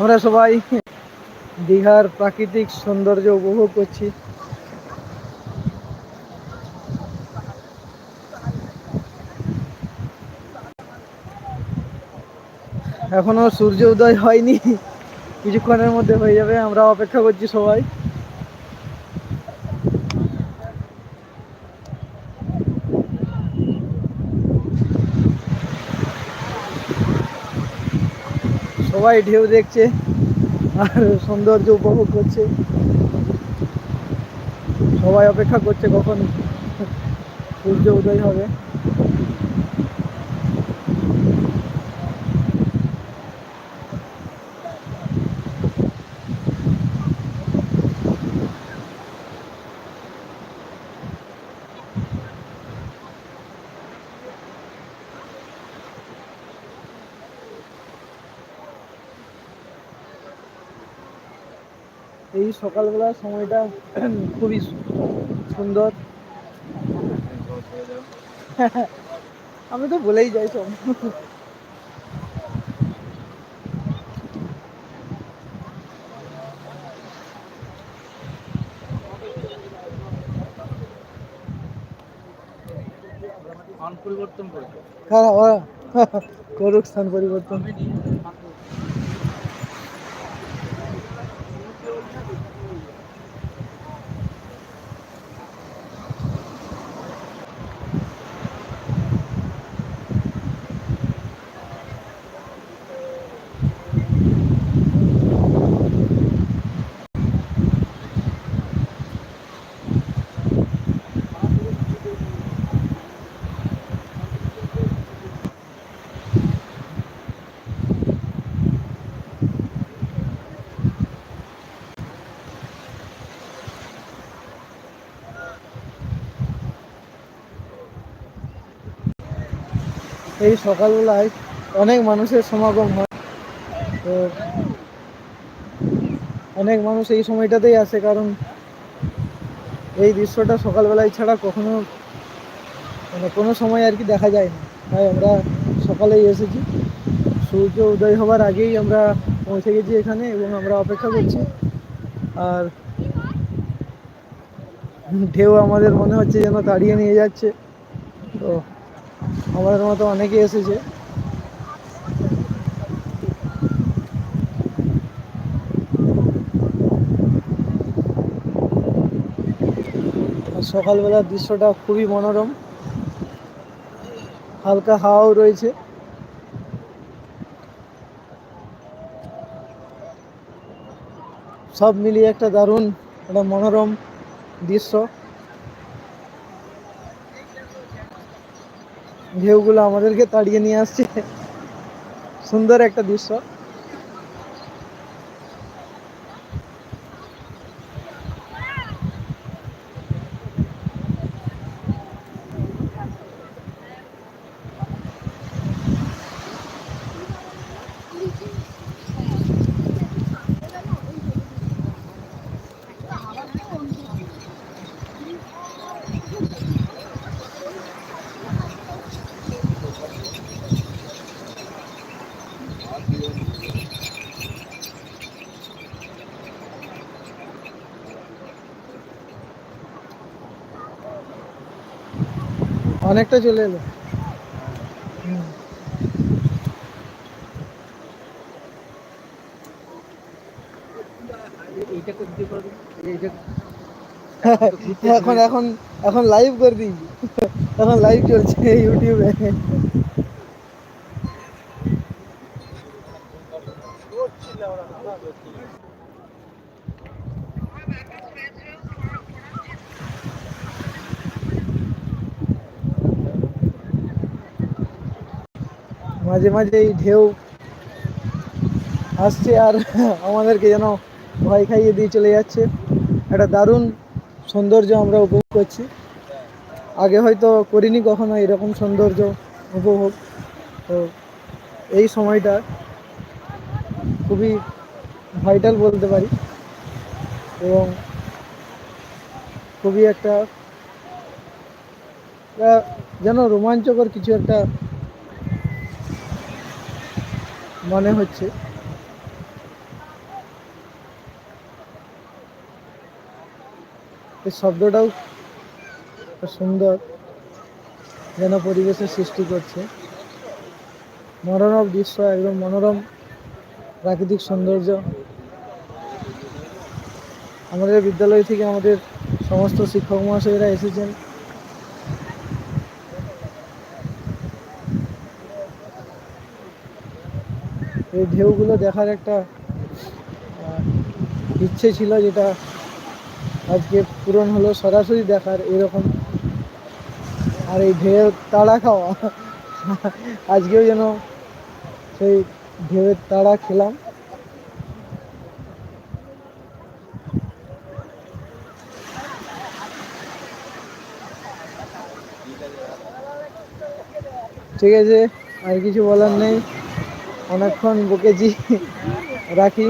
আমরা সবাই দীঘার প্রাকৃতিক সৌন্দর্য উপভোগ করছি। এখনও সূর্য উদয় হয়নি, কিছুক্ষণের মধ্যে হয়ে যাবে, আমরা অপেক্ষা করছি সবাই। সবাই ঢেউ দেখছে আর সৌন্দর্য উপভোগ করছে। সবাই অপেক্ষা করছে কখন সূর্য উদয় হবে। এই সকালবেলার সময়টা খুবই সুন্দর। আমি তো বলেই যাই সব। পরিবর্তন হ্যাঁ করুক স্থান পরিবর্তন। এই সকালবেলায় অনেক মানুষের সমাগম হয়। তো অনেক মানুষ এই সময়টাতেই আসে কারণ এই দৃশ্যটা সকালবেলায় ছাড়া কখনো মানে কোনো সময় আর কি দেখা যায় না। তাই আমরা সকালেই এসেছি। সূর্য উদয় হবার আগেই আমরা পৌঁছে গেছি এখানে এবং আমরা অপেক্ষা করছি। আর ঢেউ আমাদের মনে হচ্ছে যেন তাড়িয়ে নিয়ে যাচ্ছে। তো আমাদের মতো অনেকে এসেছে। সকালবেলার দৃশ্যটা খুবই মনোরম। হালকা হাওয়াও রয়েছে। সব মিলিয়ে একটা দারুণ, একটা মনোরম দৃশ্য। ঢেউগুলো আমাদেরকে তাড়িয়ে নিয়ে আসছে। সুন্দর একটা দৃশ্য। অনেকটা চলে এলো। এখন এখন এখন লাইভ করে দিই। এখন লাইভ চলছে ইউটিউবে মাঝে মাঝে এই ঢেউ আসছে আর আমাদেরকে যেন ভয় খাইয়ে দিয়ে চলে যাচ্ছে। একটা দারুণ সৌন্দর্য আমরা উপভোগ করছি। আগে হয়তো করিনি কখনো এরকম সৌন্দর্য উপভোগ। তো এই সময়টা খুবই ভাইটাল বলতে পারি। এবং খুবই একটা যেন রোমাঞ্চকর কিছু একটা মনে হচ্ছে। এই শব্দটাও সুন্দর যেন পরিবেশের সৃষ্টি করছে। মনোরম দৃশ্য, একদম মনোরম প্রাকৃতিক সৌন্দর্য। আমাদের বিদ্যালয় থেকে আমাদের সমস্ত শিক্ষক মহাশয়রা এসেছেন। এই ঢেউগুলো দেখার একটা ইচ্ছে ছিল যেটা আজকে পূরণ হলো সরাসরি দেখার এরকম। আর এই ঢেউ তাড়া খাওয়া, আজকেও যেন সেই ঢেউয়ের তাড়া খেলাম। ঠিক আছে, আর কিছু বলার নেই। অনেকক্ষণ বকেছি রাখি।